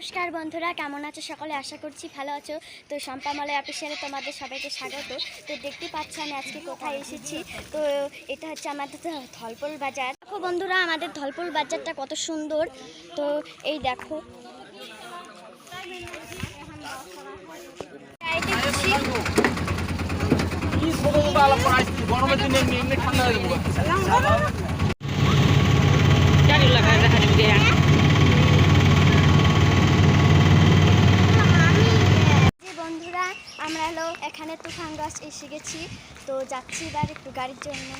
নমস্কার বন্ধুরা, কেমন আছো সকলে? আশা করছি ভালো আছো। তো সম্পামলে অফিসিয়ালে তোমাদের সবাইকে স্বাগত। তো দেখতে পাচ্ছ, আমি আজকে কোথায় এসেছি? তো এটা হচ্ছে আমাদের ধলপুল বাজার। দেখো বন্ধুরা, আমাদের ধলপুল বাজারটা কত সুন্দর। তো এই দেখো। ঠান্ডা হয়ে যাব যে বন্ধুরা হলো এখানে তুফানগঞ্জ এসে গেছি, তো যাচ্ছি এবার একটু গাড়ির জন্য।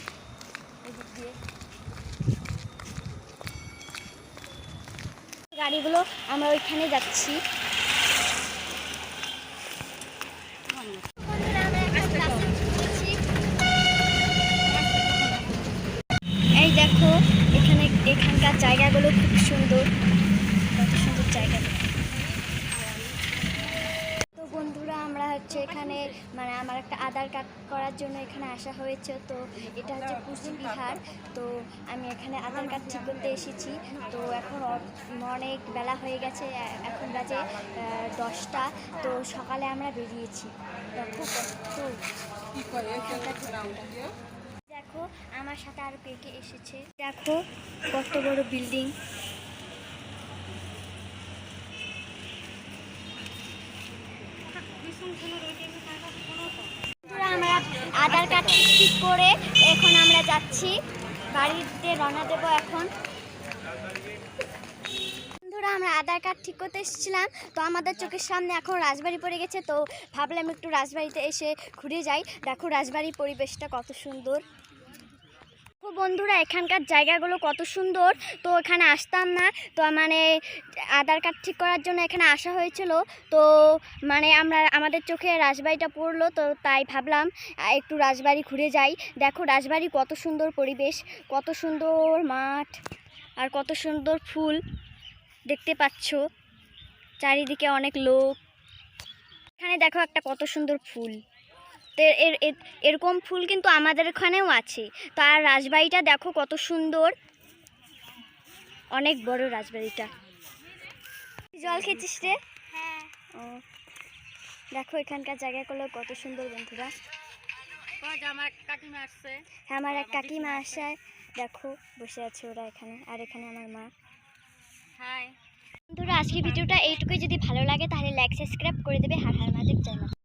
এদিক দিয়ে। গাড়িগুলো, আমরা ওইখানে যাচ্ছি। এই দেখো, এখানে, এখানকার জায়গাগুলো খুব সুন্দর কত সুন্দর জায়গা তো বন্ধুরা আমরা হচ্ছে এখানে মানে আমার একটা আধার কার্ড করার জন্য এখানে আসা হয়েছে, তো এটা হচ্ছে কুচবিহার তো আমি এখানে আধার কার্ড ঠিক করতে এসেছি। তো এখন অনেক বেলা হয়ে গেছে এখন বাজে দশটা। তো সকালে আমরা বেরিয়েছি। কত এখানকার দেখো, আমার সাথে আর কে কে এসেছে। দেখো কত বড় বিল্ডিং। আমরা আধার কার্ড ঠিক করে এখন আমরা যাচ্ছি। বাড়িতে রওনা দেব এখন। বন্ধুরা, আমরা আধার কার্ড ঠিক করতে এসেছিলাম। তো আমাদের চোখের সামনে এখন রাজবাড়ি পড়ে গেছে। তো ভাবলাম একটু রাজবাড়িতে এসে ঘুরে যাই। দেখো রাজবাড়ির পরিবেশটা কত সুন্দর। দেখো বন্ধুরা, এখানকার জায়গাগুলো কত সুন্দর। তো এখানে আসতাম না। তো মানে আধার কার্ড ঠিক করার জন্য এখানে আসা হয়েছিল। তো মানে আমরা, আমাদের চোখে রাজবাড়িটা পড়ল, তো তাই ভাবলাম একটু রাজবাড়ি ঘুরে যাই। দেখো রাজবাড়ি কত সুন্দর পরিবেশ, কত সুন্দর মাঠ, আর কত সুন্দর ফুল দেখতে পাচ্ছ। চারিদিকে অনেক লোক। এখানে দেখো একটা কত সুন্দর ফুল। তো এর- এর এর- এরকম ফুল কিন্তু আমাদের এখানেও আছে। তো আর রাজবাড়িটা দেখো কত সুন্দর। অনেক বড় রাজবাড়িটা। জল খেয়েছিস রে? হ্যাঁ। ও। দেখো এখানকার জায়গাগুলো কত সুন্দর বন্ধুরা। আমার হ্যাঁ আমার এক কাকিমা আসায় দেখো বসে আছে ওরা এখানে। আর এখানে আমার মা। হাই। বন্ধুরা আজকের ভিডিওটা এইটুকুই। যদি ভালো লাগে তাহলে লাইক সাবস্ক্রাইব করে দেবে। হার হার মাদের চ্যানেল।